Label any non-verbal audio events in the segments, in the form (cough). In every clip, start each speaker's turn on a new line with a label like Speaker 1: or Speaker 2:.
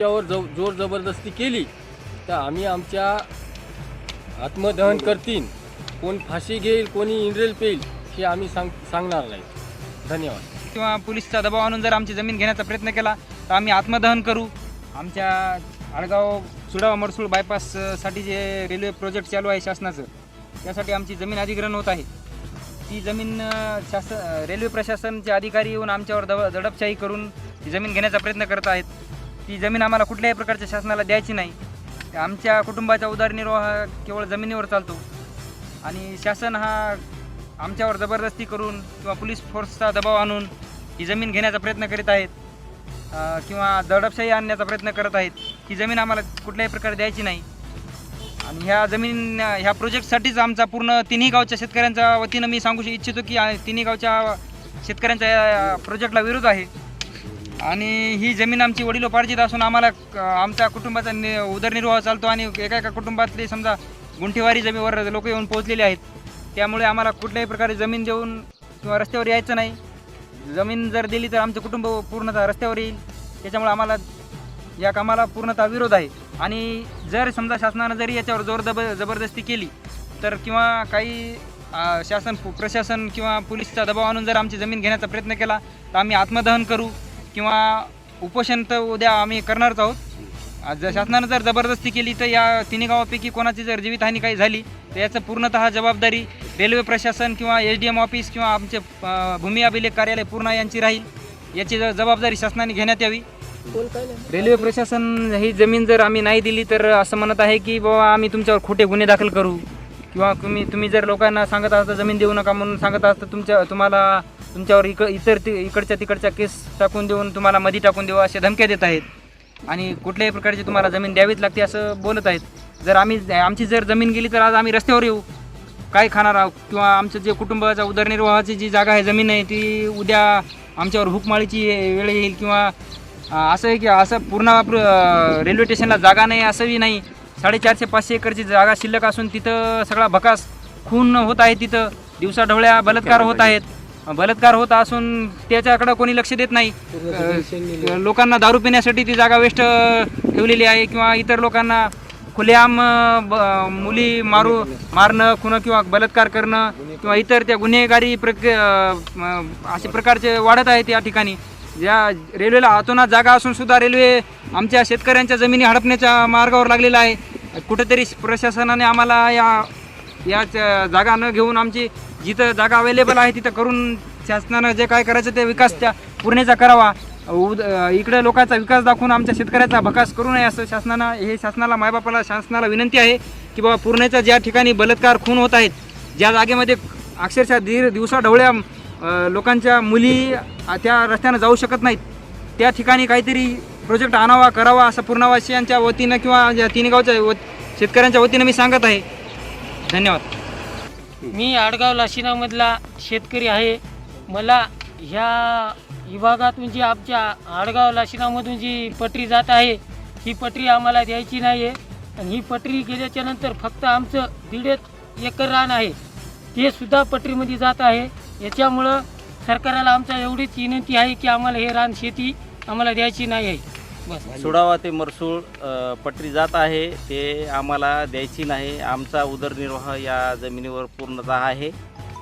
Speaker 1: त्यावर जो जोर जबरदस्ती केली तर आम्ही आमच्या आत्मदहन करतील कोण फाशी घेईल कोणी इंद्रेल पेईल हे आम्ही सांग सांगणार नाही. धन्यवाद.
Speaker 2: किंवा पोलिसचा दबाव आणून जर आमची जमीन घेण्याचा प्रयत्न केला तर आम्ही आत्मदहन करू. आमच्या आडगाव सुडावा मडसूळ बायपाससाठी जे रेल्वे प्रोजेक्ट चालू आहे शासनाचं त्यासाठी आमची जमीन अधिग्रहण होत आहे. ती जमीन शास शासन रेल्वे प्रशासनचे अधिकारी येऊन आमच्यावर दब दडपशाही करून ती जमीन घेण्याचा प्रयत्न करत आहेत. ती जमीन आम्हाला कुठल्याही प्रकारच्या शासनाला द्यायची नाही. आमच्या कुटुंबाचा उदरनिर्वाह केवळ जमिनीवर चालतो. आणि शासन हा आमच्यावर जबरदस्ती करून किंवा पोलीस फोर्सचा दबाव आणून ही जमीन घेण्याचा प्रयत्न करीत आहेत किंवा दडपशाही आणण्याचा प्रयत्न करत आहेत ही जमीन आम्हाला कुठल्याही प्रकारे द्यायची नाही. आणि ह्या जमीन ह्या प्रोजेक्टसाठीच आमचा पूर्ण तिन्ही गावच्या शेतकऱ्यांच्या वतीनं मी सांगू इच्छितो की तिन्ही गावच्या शेतकऱ्यांचा या प्रोजेक्टला विरोध आहे. आणि ही जमीन आमची वडिलोपार्जित असून आम्हाला क- आमच्या कुटुंबाचा नि उदरनिर्वाह चालतो आणि एका एका कुटुंबातले समजा गुंठेवारी जमीनवर लोक येऊन पोहोचलेले आहेत. त्यामुळे आम्हाला कुठल्याही प्रकारे जमीन देऊन किंवा रस्त्यावर यायचं नाही. जमीन जर दिली तर आमचं कुटुंब पूर्णतः रस्त्यावर येईल. त्याच्यामुळे आम्हाला या कामाला पूर्णतः विरोध आहे. आणि जर समजा शासनानं जरी याच्यावर जोर दब जबरदस्ती केली तर किंवा काही शासन प्रशासन किंवा पोलिसचा दबाव आणून जर आमची जमीन घेण्याचा प्रयत्न केला तर आम्ही आत्मदहन करू. किंवा उपोषण तर उद्या आम्ही करणारच आहोत. आज जर शासनानं जर जबरदस्ती केली तर या तिन्ही गावापैकी कोणाची जर जीवितहानी काही झाली तर याचं पूर्णतः जबाबदारी रेल्वे प्रशासन किंवा एच डी एम ऑफिस किंवा आमचे भूमी अभिलेख कार्यालय पूर्ण यांची राहील. याची जबाबदारी शासनाने घेण्यात यावी. रेल्वे प्रशासन ही जमीन जर आम्ही नाही दिली तर असं म्हणत आहे की बाबा आम्ही तुमच्यावर खोटे गुन्हे दाखल करू. किंवा तुम्ही तुम्ही जर लोकांना सांगत असता तर जमीन देऊ नका म्हणून सांगत असता तुमच्या तुम्हाला तुमच्यावर इक इतर ति इकडच्या तिकडच्या केस टाकून देऊन तुम्हाला मधी टाकून देऊ अशा धमक्या देत आहेत. आणि कुठल्याही प्रकारची तुम्हाला जमीन द्यावीच लागते असं बोलत आहेत. जर आम्ही आमची जर जमीन गेली तर आज आम्ही रस्त्यावर येऊ. काय खाणार आहोत? किंवा आमचं जे कुटुंबाचा उदरनिर्वाहाची जी जागा आहे जमीन आहे ती उद्या आमच्यावर हुकमाळीची वेळ येईल किंवा असं आहे की असं पूर्ण रेल्वे स्टेशनला जागा नाही असंही नाही. साडेचारशे पाचशे एकरची जागा शिल्लक असून तिथं सगळा भकास खून होत आहे तिथं. दिवसाढवळ्या बलात्कार होत आहेत. बलात्कार होत असून त्याच्याकडं कोणी लक्ष देत नाही. लोकांना दारू पिण्यासाठी ती जागा वेस्ट ठेवलेली आहे किंवा इतर लोकांना खुलेआम ब- मुली मारू मारणं खुणं किंवा बलात्कार करणं किंवा इतर त्या गुन्हेगारी प्रक म- असे प्रकारचे वाढत आहेत या ठिकाणी. या रेल्वेला हातोनात जागा असून सुद्धा रेल्वे आमच्या शेतकऱ्यांच्या जमिनी हडपण्याच्या मार्गावर लागलेला आहे. कुठेतरी प्रशासनाने आम्हाला या या जागा न घेऊन आमची जिथं जागा अवेलेबल आहे तिथं करून शासनानं जे काय करायचं ते विकास त्या पूर्णेचा करावा. उद इकडे लोकांचा विकास दाखवून आमच्या शेतकऱ्याचा भकास करू नये असं शासनानं हे शासनाला मायबापाला शासनाला विनंती आहे की बाबा पूर्णेचा ज्या ठिकाणी बलात्कार खून होत आहेत ज्या जागेमध्ये अक्षरशः दीर दिवसा ढवळ्या लोकांच्या मुली त्या रस्त्यानं जाऊ शकत नाहीत त्या ठिकाणी काहीतरी प्रोजेक्ट आणावा करावा असं पूर्णवासियांच्या वतीनं किंवा या तिन्ही गावच्या व शेतकऱ्यांच्या वतीनं मी सांगत आहे. धन्यवाद.
Speaker 3: मी आडगाव लाशिनामधला शेतकरी आहे. मला ह्या विभागातून जी आमच्या आडगाव लाशिनामधून जी पटरी जात आहे ही पटरी आम्हाला द्यायची नाही आहे आणि ही पटरी गेल्याच्यानंतर फक्त आमचं दीड एकर रान आहे. ते सुद्धा पटरीमध्ये जात आहे. याच्यामुळं सरकाराला आमचा एवढीच विनंती आहे की आम्हाला हे रान शेती आम्हाला द्यायची नाही आहे.
Speaker 4: सुडावा ते मरसूळ पटरी जात आहे. ते आम्हाला द्यायची नाही. आमचा उदरनिर्वाह या जमिनीवर पूर्णतः आहे.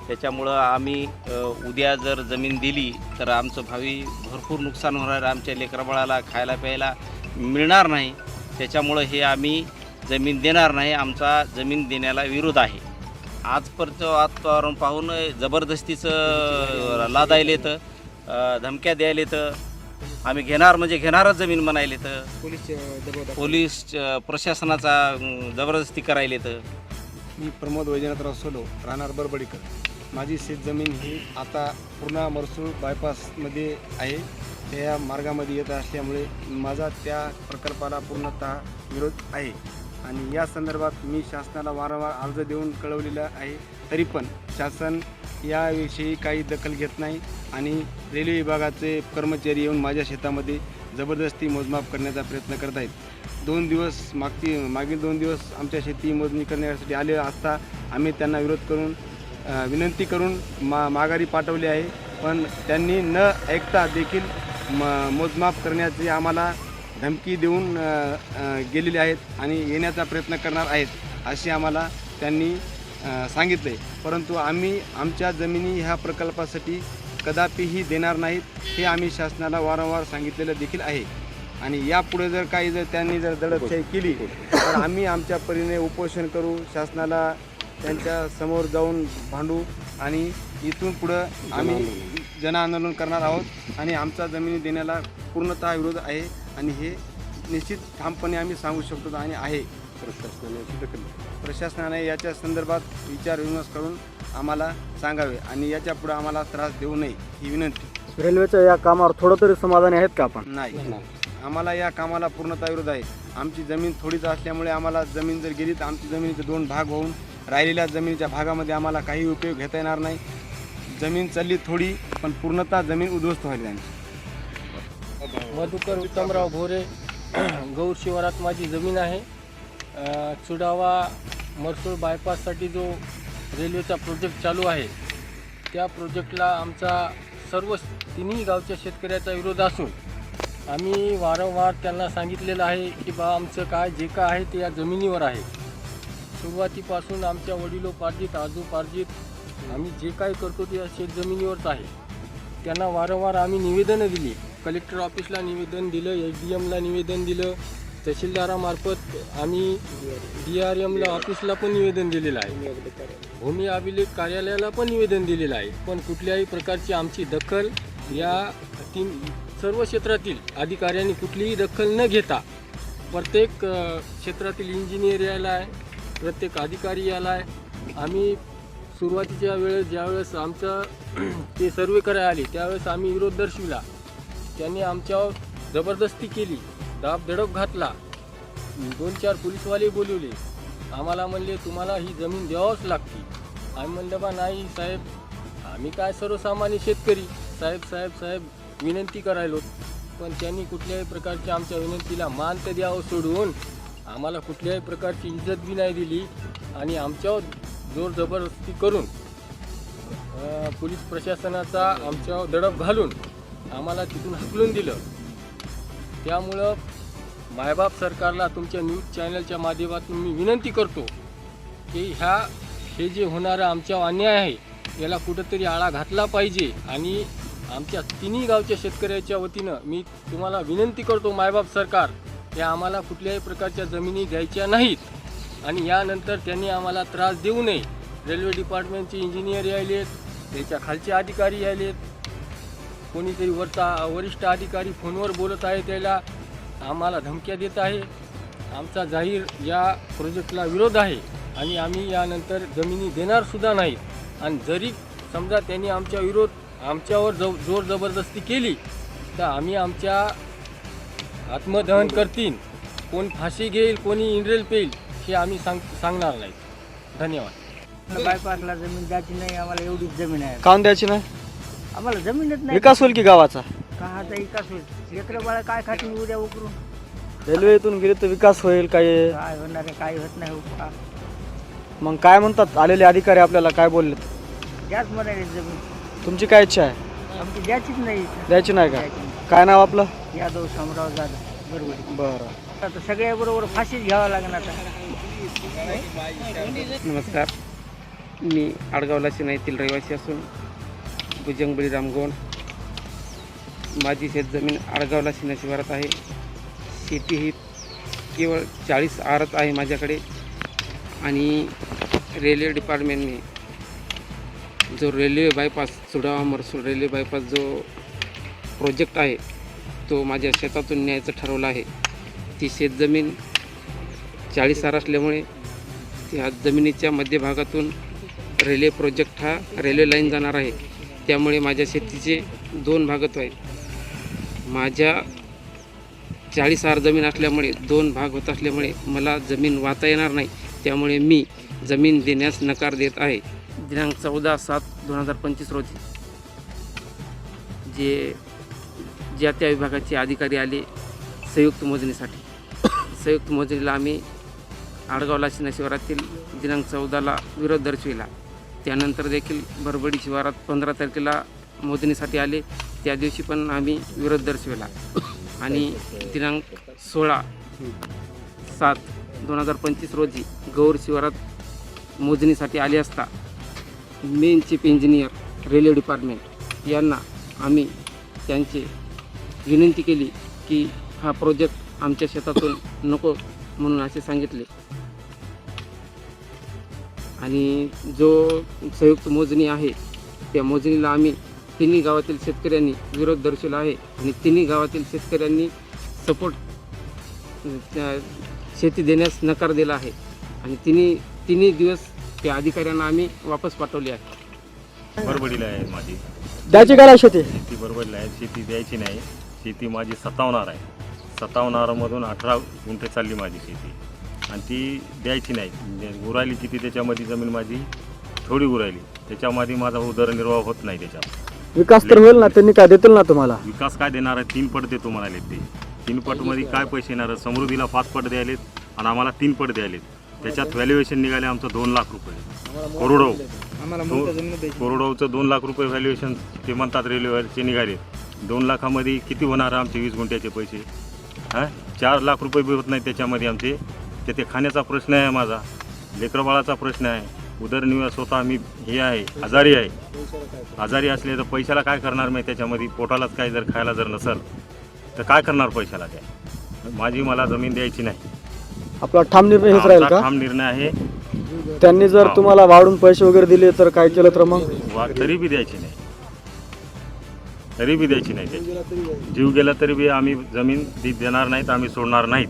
Speaker 4: त्याच्यामुळं आम्ही उद्या जर जमीन दिली तर आमचं भावी भरपूर नुकसान होणार. आमच्या लेकराबाळाला खायला प्यायला मिळणार नाही. त्याच्यामुळं हे आम्ही जमीन देणार नाही. आमचा जमीन देण्याला विरोध आहे. आजपर्यंत वातावरण पाहून जबरदस्तीचं लादायले तर धमक्या द्यायला तर आम्ही घेणार म्हणजे घेणारच जमीन म्हणायले तर
Speaker 2: पोलीस
Speaker 4: पोलीस अ, प्रशासनाचा अं, जबरदस्ती करायले तर
Speaker 5: मी प्रमोद वैजनाथराव सोलो राहणार बरबडीकर. माझी शेतजमीन ही आता पूर्ण मरसूळ बायपासमध्ये आहे. त्या मार्गामध्ये येत असल्यामुळे माझा त्या प्रकल्पाला पूर्णतः विरोध आहे. आणि या संदर्भात मी शासनाला वारंवार अर्ज देऊन कळवलेला आहे. तरी पण शासन याविषयी काही दखल घेत नाही आणि रेल्वे विभागाचे कर्मचारी येऊन माझ्या शेतामध्ये जबरदस्ती मोजमाप करण्याचा प्रयत्न करत आहेत. दोन दिवस मागची मागील दोन दिवस आमच्या शेती मोजणी करण्यासाठी आले असता आम्ही त्यांना विरोध करून विनंती करून मा माघारी पाठवली आहे. पण त्यांनी न ऐकता देखील म मोजमाप करण्याची आम्हाला धमकी देऊन गेलेले आहेत आणि येण्याचा प्रयत्न करणार आहेत असे आम्हाला त्यांनी सांगितले. परंतु आम्ही आमच्या जमिनी ह्या प्रकल्पासाठी कदापिही देणार नाहीत हे आम्ही शासनाला वारंवार सांगितलेलं देखील आहे. आणि यापुढे जर काही जर त्यांनी जर दडपशाही केली तर आम्ही आमच्या परीने उपोषण करू शासनाला त्यांच्यासमोर जाऊन भांडू आणि इथून पुढं आम्ही जनआंदोलन करणार आहोत आणि आमचा जमिनी देण्याला पूर्णतः विरोध आहे आणि हे निश्चित ठामपणे आम्ही सांगू शकतो आणि आहे. प्रशासनाने याच्या संदर्भात विचार विमर्श करून आम्हाला सांगावे आणि याच्यापुढे आम्हाला त्रास देऊ नये ही विनंती.
Speaker 6: रेल्वेच्या या कामावर थोडं तरी समाधानी आहेत का आपण?
Speaker 5: नाही. आम्हाला या कामाला पूर्णतः विरोध आहे. आमची जमीन थोडीच असल्यामुळे आम्हाला जमीन जर गेली तर आमची जमिनीचे दोन भाग होऊन राहिलेल्या जमिनीच्या भागामध्ये आम्हाला काही उपयोग घेता येणार नाही. जमीन चालली थोडी पण पूर्णतः जमीन उद्ध्वस्त व्हायला आमची
Speaker 1: मधुकर उत्तमराव भोरे (clears throat) गौर शिवारात माझी जमीन आहे. चुडावा मरसूळ बायपाससाठी जो रेल्वेचा प्रोजेक्ट चालू आहे त्या प्रोजेक्टला आमचा सर्व तिन्ही गावच्या शेतकऱ्याचा विरोध असून आम्ही वारंवार त्यांना सांगितलेलं आहे की बा आमचं काय जे काय आहे ते या जमिनीवर आहे. सुरुवातीपासून आमच्या वडिलोपार्जित आजोपार्जित आम्ही जे काय करतो ते या शेतजमिनीवरच आहे. त्यांना वारंवार आम्ही निवेदनं दिली. कलेक्टर ऑफिसला निवेदन दिलं एच डी एमला निवेदन दिलं. तहसीलदारामार्फत आम्ही डी आर एमला ऑफिसला पण निवेदन दिलेलं आहे. भूमी अभिलेख कार्यालयाला पण निवेदन दिलेलं आहे. पण कुठल्याही प्रकारची आमची दखल या तीन सर्व क्षेत्रातील अधिकाऱ्यांनी कुठलीही दखल न घेता प्रत्येक क्षेत्रातील इंजिनियर यायला आहे प्रत्येक अधिकारी यायला आहे. आम्ही सुरुवातीच्या वेळेस ज्यावेळेस आमचं (clears throat) ते सर्वे करायला आले त्यावेळेस आम्ही विरोध दर्शविला. त्यांनी आमच्यावर जबरदस्ती केली. दाब धडक घातला. दोन चार पोलीसवाले बोलवले. आम्हाला म्हणले तुम्हाला ही जमीन द्यावंच लागते आम्ही म्हणलं बा नाही साहेब. आम्ही काय सर्वसामान्य शेतकरी. साहेब साहेब साहेब विनंती करायलो पण त्यांनी कुठल्याही प्रकारच्या आमच्या विनंतीला मान तर द्यावं सोडून आम्हाला कुठल्याही प्रकारची इज्जत बी नाही दिली आणि आमच्यावर जोर जबरदस्ती करून पोलीस प्रशासनाचा आमच्यावर दडप घालून आम्हाला तिथून हकलून दिलं. त्यामुळं मायबाप सरकारला तुमच्या न्यूज चॅनलच्या माध्यमातून मी विनंती करतो की ह्या हे जे होणारं आमच्या अन्याय आहे याला कुठंतरी आळा घातला पाहिजे. आणि आमच्या तिन्ही गावच्या शेतकऱ्याच्या वतीनं मी तुम्हाला विनंती करतो मायबाप सरकार या आम्हाला कुठल्याही प्रकारच्या जमिनी द्यायच्या नाहीत. आणि यानंतर त्यांनी आम्हाला त्रास देऊ नये. रेल्वे डिपार्टमेंटचे इंजिनियर यायलेत त्याच्या खालचे अधिकारी यायलेत. कोणीतरी वरचा वरिष्ठ अधिकारी फोनवर बोलत आहे त्याला. आम्हाला धमक्या देत आहे. आमचा जाहीर या प्रोजेक्टला विरोध आहे आणि आम्ही यानंतर जमिनी देणार सुद्धा नाहीत आणि जरी समजा त्यांनी आमच्या विरोध आमच्यावर जो जोर जबरदस्ती केली तर आम्ही आमच्या आत्मदहन करतील. कोण फाशी घेईल कोणी इंड्रेल पेईल हे आम्ही सांग सांगणार नाही. धन्यवाद.
Speaker 7: बायपासला जमीन द्यायची नाही आम्हाला एवढीच जमीन आहे.
Speaker 6: काऊन द्यायची नाही?
Speaker 7: आम्हाला जमीनच नाही.
Speaker 6: विकास होईल की गावाचा?
Speaker 7: कहाचा विकास होईल? लेकरं बाळा काय खातील उद्या उकरून?
Speaker 6: रेल्वे इथून गेली तर विकास होईल काय?
Speaker 7: काय होणार आहे काय होत नाही का
Speaker 6: मग काय म्हणतात आलेले अधिकारी आपल्याला काय बोलले?
Speaker 7: द्याच म्हणाले जमीन
Speaker 6: तुमची काय इच्छा आहे?
Speaker 7: आमची द्यायचीच नाही
Speaker 6: द्यायची नाही का?
Speaker 7: द्यायची नाही.
Speaker 6: काय नाव आपलं?
Speaker 7: यादव शामराव जाधव बरोबर.
Speaker 6: बरं.
Speaker 7: आता सगळ्याबरोबर फाशीच घ्यावं लागणार आता.
Speaker 8: नमस्कार. मी आडगाव लाशिना येथील रहिवासी असून भुजंग बळीराम गोंड. माझी शेतजमीन आडगावला लाशिना शिवारात आहे. शेती ही केवळ चाळीस आरत आहे माझ्याकडे. आणि रेल्वे डिपार्टमेंटने जो railway bypass Sudawa Marsul railway bypass जो प्रोजेक्ट आहे तो माझ्या शेतातून न्यायचं ठरवलं आहे. ती शेतजमीन चाळीस आर असल्यामुळे त्या जमिनीच्या मध्यभागातून रेल्वे प्रोजेक्ट हा रेल्वे लाईन जाणार आहे. त्यामुळे माझ्या शेतीचे दोन भागत आहेत. माझ्या चाळीस आर जमीन असल्यामुळे दोन भाग होत असल्यामुळे मला जमीन वाहता येणार नाही. त्यामुळे मी जमीन देण्यास नकार देत आहे. दिनांक चौदा सात दोन हजार पंचवीस रोजी जे ज्या त्या विभागाचे अधिकारी आले संयुक्त मोजणीसाठी. संयुक्त मोजणीला आम्ही आडगावला शिना शिवारातील दिनांक चौदाला विरोध दर्शविला. त्यानंतर देखील बरबडी शिवारात पंधरा तारखेला मोजणीसाठी आले. त्या दिवशी पण आम्ही विरोध दर्शविला. आणि दिनांक सोळा सात दोन हजार पंचवीस रोजी गौर शिवारात मोजणीसाठी आले असता main chief engineer railway department यांना आम्ही त्यांची विनंती केली की हा प्रोजेक्ट आमच्या शेतातून नको म्हणून असे सांगितले. आणि जो संयुक्त मोजणी आहे त्या मोजणीला आम्ही तिन्ही गावातील शेतकऱ्यांनी विरोध दर्शवला आहे आणि तिन्ही गावातील शेतकऱ्यांनी सपोर्ट त्या शेती देण्यास नकार दिला आहे. आणि तिन्ही तिन्ही दिवस त्या अधिकाऱ्यांना आम्ही वापस पाठवले आहे.
Speaker 9: बरबडीला आहे माझी.
Speaker 6: द्यायची काय शेती
Speaker 9: शेती बरबडीला आहे शेती द्यायची नाही. शेती माझी सतावणार आहे. सतावणारामधून अठरा गुंठे चालली माझी शेती. आणि ती द्यायची नाही. म्हणजे उरायली किती त्याच्यामध्ये जमीन माझी थोडी उरायली त्याच्यामध्ये माझा उदरनिर्वाह होत नाही त्याच्यात
Speaker 6: विकास तर होईल ना त्यांनी काय देतील ना तुम्हाला.
Speaker 9: विकास काय देणार आहे? तीन पट देतो म्हणाले ते. तीन पटमध्ये काय पैसे येणार आहे? समृद्धीला पाच पट द्यायलेत आणि आम्हाला तीन पट द्यायलेत. त्याच्यात व्हॅल्युएशन निघाले आमचं दोन लाख रुपये. करोडो.
Speaker 2: आम्हाला
Speaker 9: दो- कोरडवाचं दोन लाख रुपये व्हॅल्युएशन ते म्हणतात रेल्वेवरचे निघाले. दोन लाखामध्ये किती होणार आमचे वीस गुंठ्याचे पैसे? हां? चार लाख रुपये बी होत नाही त्याच्यामध्ये आमचे. ते ते खाण्याचा प्रश्न आहे माझा. लेकरबाळाचा प्रश्न आहे. उदरनिर्वाह स्वतः मी हे आहे आजारी आहे. आजारी असले तर पैशाला काय करणार मी त्याच्यामध्ये? पोटालाच काय जर खायला जर नसेल तर काय करणार पैशाला त्या? माझी मला जमीन द्यायची नाही.
Speaker 6: आपला ठाम निर्णय हेच राहील का?
Speaker 9: ठाम निर्णय आहे.
Speaker 6: त्यांनी जर. तुम्हाला वाढून पैसे वगैरे दिले तर काय केलं तर मग?
Speaker 9: वा तरी बी द्यायची नाही. तरी बी द्यायची नाही त्याची. जीव गेला तरी बी आम्ही जमीन देणार नाहीत आम्ही सोडणार नाहीत.